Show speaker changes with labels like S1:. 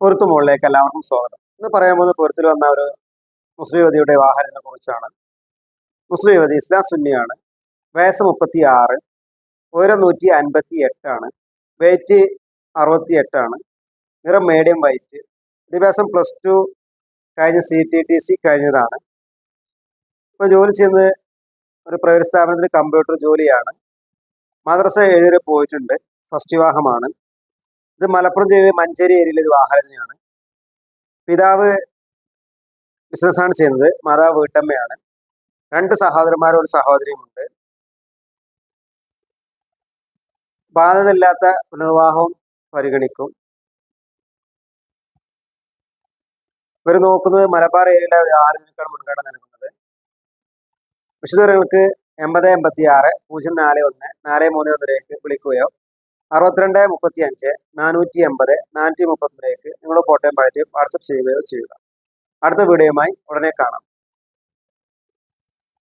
S1: പൊരുത്തു മുകളിലേക്ക് എല്ലാവർക്കും സ്വാഗതം. ഇന്ന് പറയാൻ പോകുന്ന പൊരുത്തിൽ വന്ന ഒരു മുസ്ലിം യുവതിയുടെ വാഹനത്തെ കുറിച്ചാണ്. മുസ്ലിം യുവതി ഇസ്ലാം സുന്നിയാണ്. വയസ്സ് മുപ്പത്തി ആറ് ഉയരം നൂറ്റി അൻപത്തി എട്ടാണ് വെയിറ്റ് അറുപത്തി എട്ടാണ് നിറം മീഡിയം വൈറ്റ് വിദ്യാഭ്യാസം പ്ലസ് ടു കഴിഞ്ഞ് സി ടി ടി സി കഴിഞ്ഞതാണ്. ഇപ്പോൾ ജോലി ചെയ്യുന്നത് ഒരു പ്രൈവറ്റ് സ്ഥാപനത്തിൽ കമ്പ്യൂട്ടർ ജോലിയാണ്. മദ്രസ ഏഴുവരെ പോയിട്ടുണ്ട്. ഫസ്റ്റ് വിവാഹമാണ്. ഇത് മലപ്പുറം ജില്ലയിലെ മഞ്ചേരി ഏരിയയിലെ ഒരു വാഹനത്തിനെയാണ് പിതാവ് ബിസിനസ്സാണ് ചെയ്യുന്നത്. മാതാവ് വീട്ടമ്മയാണ്. രണ്ട് സഹോദരന്മാരും ഒരു സഹോദരിയുമുണ്ട്. ബാധ്യതയില്ലാത്ത പുനർവാഹവും പരിഗണിക്കും. ഇവർ നോക്കുന്നത് മലബാർ ഏരിയയിലെ ആരോഗ്യക്കാണ് മുൻഗണന നൽകുന്നത്. വിശദവിവരങ്ങൾക്ക് എൺപത് എൺപത്തി ആറ് പൂജ്യം നാല് ഒന്ന് നാല് മൂന്ന് ഒന്നിലേക്ക് വിളിക്കുകയോ അറുപത്തിരണ്ട് മുപ്പത്തി അഞ്ച് നാനൂറ്റി എൺപത് നാനൂറ്റി മുപ്പത്തൊന്നിലേക്ക് നിങ്ങളുടെ ഫോട്ടോയും പഴറ്റും വാട്സപ്പ് ചെയ്യുകയോ ചെയ്യുക. അടുത്ത വീഡിയോയുമായി ഉടനെ കാണാം.